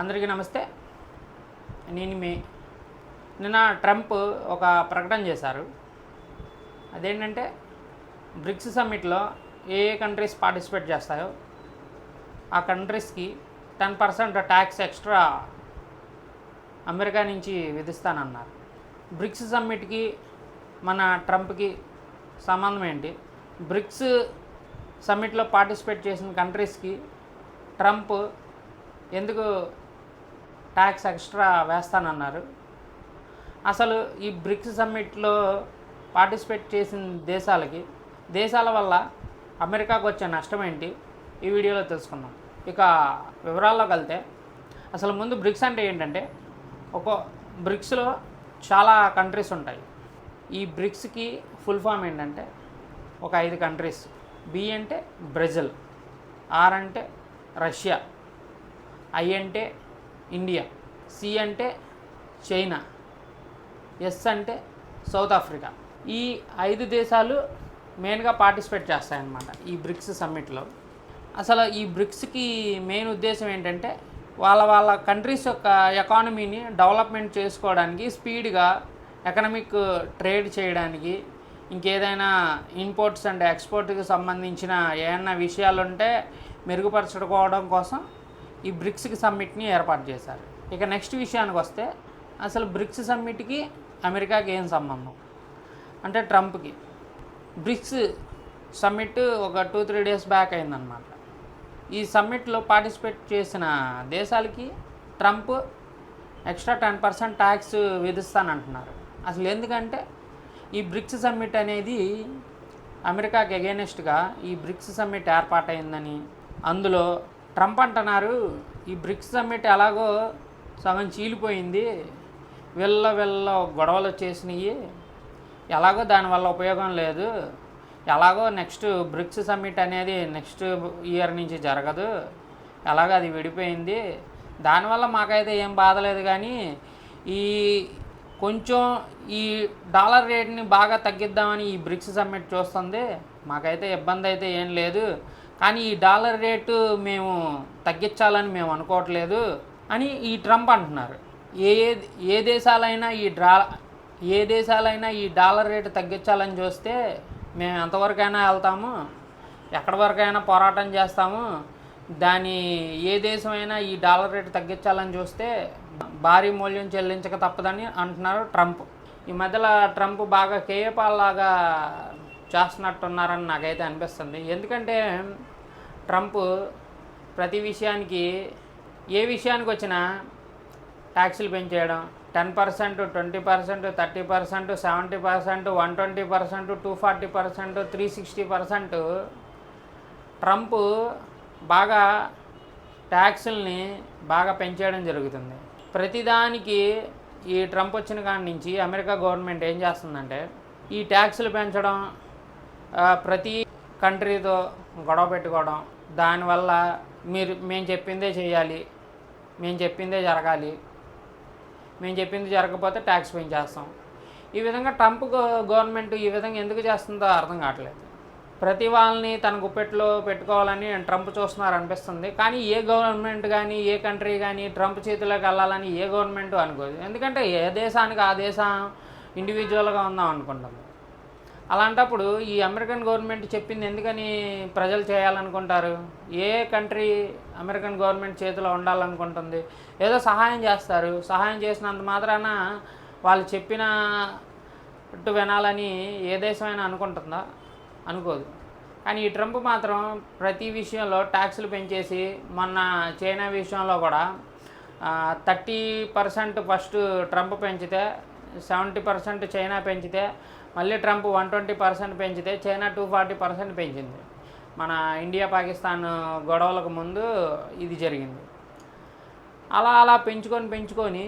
అందరికీ నమస్తే. నేను మీ నిన్న ట్రంప్ ఒక ప్రకటన చేశారు. అదేంటంటే బ్రిక్స్ సమ్మిట్లో ఏ ఏ కంట్రీస్ పార్టిసిపేట్ చేస్తాయో ఆ కంట్రీస్కి ten percent tax extra America నుంచి విధిస్తానన్నారు. బ్రిక్స్ సమ్మిట్కి మన ట్రంప్కి సంబంధం ఏంటి? బ్రిక్స్ సమ్మిట్లో పార్టిసిపేట్ చేసిన కంట్రీస్కి ట్రంప్ ఎందుకు ట్యాక్స్ ఎక్స్ట్రా వేస్తానన్నారు. అసలు ఈ బ్రిక్స్ సమ్మిట్లో పార్టిసిపేట్ చేసిన దేశాలకి దేశాల వల్ల అమెరికాకు వచ్చే నష్టం ఏంటి? ఈ వీడియోలో తెలుసుకుందాం. ఇక వివరాల్లోకి వెళ్తే అసలు ముందు బ్రిక్స్ అంటే ఏంటంటే ఒక బ్రిక్స్లో చాలా కంట్రీస్ ఉంటాయి. ఈ బ్రిక్స్కి ఫుల్ ఫామ్ ఏంటంటే ఒక ఐదు కంట్రీస్ బి అంటే బ్రెజిల్ ఆర్ అంటే రష్యా ఐ అంటే ఇండియా సి అంటే చైనా ఎస్ అంటే సౌత్ ఆఫ్రికా. ఈ ఐదు దేశాలు మెయిన్గా పార్టిసిపేట్ చేస్తాయన్నమాట ఈ బ్రిక్స్ సమ్మిట్లో. అసలు ఈ బ్రిక్స్కి మెయిన్ ఉద్దేశం ఏంటంటే వాళ్ళ వాళ్ళ కంట్రీస్ యొక్క ఎకానమీని డెవలప్మెంట్ చేసుకోవడానికి స్పీడ్గా ఎకనమిక్ ట్రేడ్ చేయడానికి ఇంకేదైనా ఇంపోర్ట్స్ అండ్ ఎక్స్పోర్ట్కి సంబంధించిన ఏమైనా విషయాలు ఉంటే మెరుగుపరచుకోవడం కోసం ఈ బ్రిక్స్కి సమ్మిట్ని ఏర్పాటు చేశారు. ఇక నెక్స్ట్ విషయానికి వస్తే అసలు బ్రిక్స్ సమ్మిట్కి అమెరికాకి ఏం సంబంధం? అంటే ట్రంప్కి. బ్రిక్స్ సమ్మిట్ ఒక టూ త్రీ డేస్ బ్యాక్ అయిందనమాట ఈ సమ్మిట్లో పార్టిసిపేట్ చేసిన దేశాలకి Trump extra ten percent tax విధిస్తానంటున్నారు. అసలు ఎందుకంటే ఈ బ్రిక్స్ సమ్మిట్ అనేది అమెరికాకి అగేనెస్ట్గా ఈ బ్రిక్స్ సమ్మిట్ ఏర్పాటైందని అందులో ట్రంప్ అంటున్నారు ఈ బ్రిక్స్ సమ్మిట్ ఎలాగో సగం చీలిపోయింది. వెళ్ళ వెళ్ళ గొడవలు వచ్చేసినాయి. ఎలాగో దానివల్ల ఉపయోగం లేదు. ఎలాగో నెక్స్ట్ బ్రిక్స్ సమ్మిట్ అనేది నెక్స్ట్ ఇయర్ నుంచి జరగదు. ఎలాగో అది విడిపోయింది. దానివల్ల మాకైతే ఏం బాధలేదు కానీ ఈ కొంచెం ఈ డాలర్ రేట్ని బాగా తగ్గిద్దామని ఈ బ్రిక్స్ సమ్మిట్ చూస్తుంది. మాకైతే ఇబ్బంది అయితే ఏం లేదు. కానీ ఈ డాలర్ రేటు మేము తగ్గించాలని మేము అనుకోవట్లేదు. అని ఈ ట్రంప్ అంటున్నారు. ఏ ఏ- ఏ దేశాలైనా ఈ డ్రా ఏ దేశాలైనా ఈ డాలర్ రేటు తగ్గించాలని చూస్తే మేము ఎంతవరకైనా వెళ్తాము ఎక్కడి వరకైనా పోరాటం చేస్తాము దాని ఏ దేశమైనా ఈ డాలర్ రేటు తగ్గించాలని చూస్తే భారీ మూల్యం చెల్లించక తప్పదని అంటున్నారు ట్రంప్. ఈ మధ్యలో ట్రంప్ బాగా కేయపాల్లాగా చేస్తున్నట్టున్నారని నాకైతే అనిపిస్తుంది. ఎందుకంటే ట్రంప్ ప్రతి విషయానికి ఏ విషయానికి వచ్చినా ట్యాక్సులు పెంచేయడం ten percent twenty percent thirty percent seventy percent one twenty percent two forty percent three sixty percent Trump బాగా ట్యాక్సుల్ని బాగా పెంచేయడం జరుగుతుంది. ప్రతిదానికి ఈ ట్రంప్ వచ్చిన కాడి నుంచి అమెరికా గవర్నమెంట్ ఏం చేస్తుందంటే ఈ ట్యాక్సులు పెంచడం ప్రతి కంట్రీతో గొడవ పెట్టుకోవడం దానివల్ల మీరు మేము చెప్పిందే చేయాలి మేము చెప్పిందే జరగాలి. మేము చెప్పింది జరగకపోతే ట్యాక్స్ పెంచేస్తాం ఈ విధంగా ట్రంప్ గవర్నమెంట్ ఈ విధంగా ఎందుకు చేస్తుందో అర్థం కావట్లేదు. ప్రతి వాళ్ళని తన గుప్పెట్లో పెట్టుకోవాలని ట్రంప్ చూస్తున్నారు అనిపిస్తుంది. కానీ ఏ గవర్నమెంట్ కానీ ఏ కంట్రీ కానీ ట్రంప్ చేతిలోకి వెళ్ళాలని ఏ గవర్నమెంట్ అనుకోదు. ఎందుకంటే ఏ దేశానికి ఆ దేశం ఇండివిజువల్గా ఉందాం అనుకుంటుంది. అలాంటప్పుడు ఈ అమెరికన్ గవర్నమెంట్ చెప్పింది ఎందుకని ప్రజలు చేయాలనుకుంటారు? ఏ కంట్రీ అమెరికన్ గవర్నమెంట్ చేతిలో ఉండాలనుకుంటుంది? ఏదో సహాయం చేస్తారు. సహాయం చేసినంత మాత్రాన వాళ్ళు చెప్పినట్టు వినాలని ఏ దేశమైనా అనుకుంటుందా? అనుకోదు. కానీ ఈ ట్రంప్ మాత్రం ప్రతి విషయంలో ట్యాక్సులు పెంచేసి మొన్న చైనా విషయంలో కూడా థర్టీ పర్సెంట్ ఫస్ట్ ట్రంప్ పెంచితే సెవెంటీ పర్సెంట్ చైనా పెంచితే మళ్ళీ ట్రంప్ వన్ ట్వంటీ పర్సెంట్ పెంచితే చైనా టూ ఫార్టీ పర్సెంట్ పెంచింది. మన ఇండియా పాకిస్తాన్ గొడవలకు ముందు ఇది జరిగింది. అలా అలా పెంచుకొని పెంచుకొని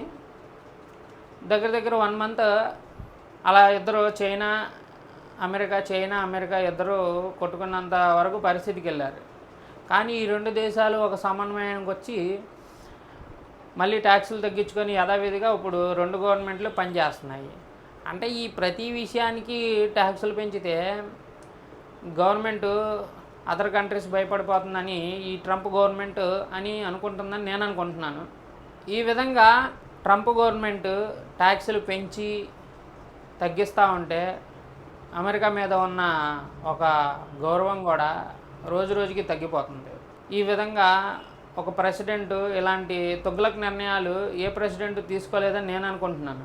దగ్గర దగ్గర వన్ మంత్ అలా ఇద్దరు చైనా అమెరికా చైనా అమెరికా ఇద్దరు కొట్టుకున్నంత వరకు పరిస్థితికి వెళ్ళారు. కానీ ఈ రెండు దేశాలు ఒక సమన్వయానికి వచ్చి మళ్ళీ ట్యాక్సులు తగ్గించుకొని యథావిధిగా ఇప్పుడు రెండు గవర్నమెంట్లు పనిచేస్తున్నాయి. అంటే ఈ ప్రతి విషయానికి ట్యాక్సులు పెంచితే గవర్నమెంట్ అదర్ కంట్రీస్ భయపడిపోతుందని ఈ ట్రంప్ గవర్నమెంట్ అని అనుకుంటుందని నేను అనుకుంటున్నాను. ఈ విధంగా ట్రంప్ గవర్నమెంట్ ట్యాక్సులు పెంచి తగ్గిస్తూ ఉంటే అమెరికా మీద ఉన్న ఒక గౌరవం కూడా రోజు రోజుకి తగ్గిపోతుంది. ఈ విధంగా ఒక ప్రెసిడెంట్ ఇలాంటి తుగ్లక్ నిర్ణయాలు ఏ ప్రెసిడెంట్ తీసుకోలేదని నేను అనుకుంటున్నాను.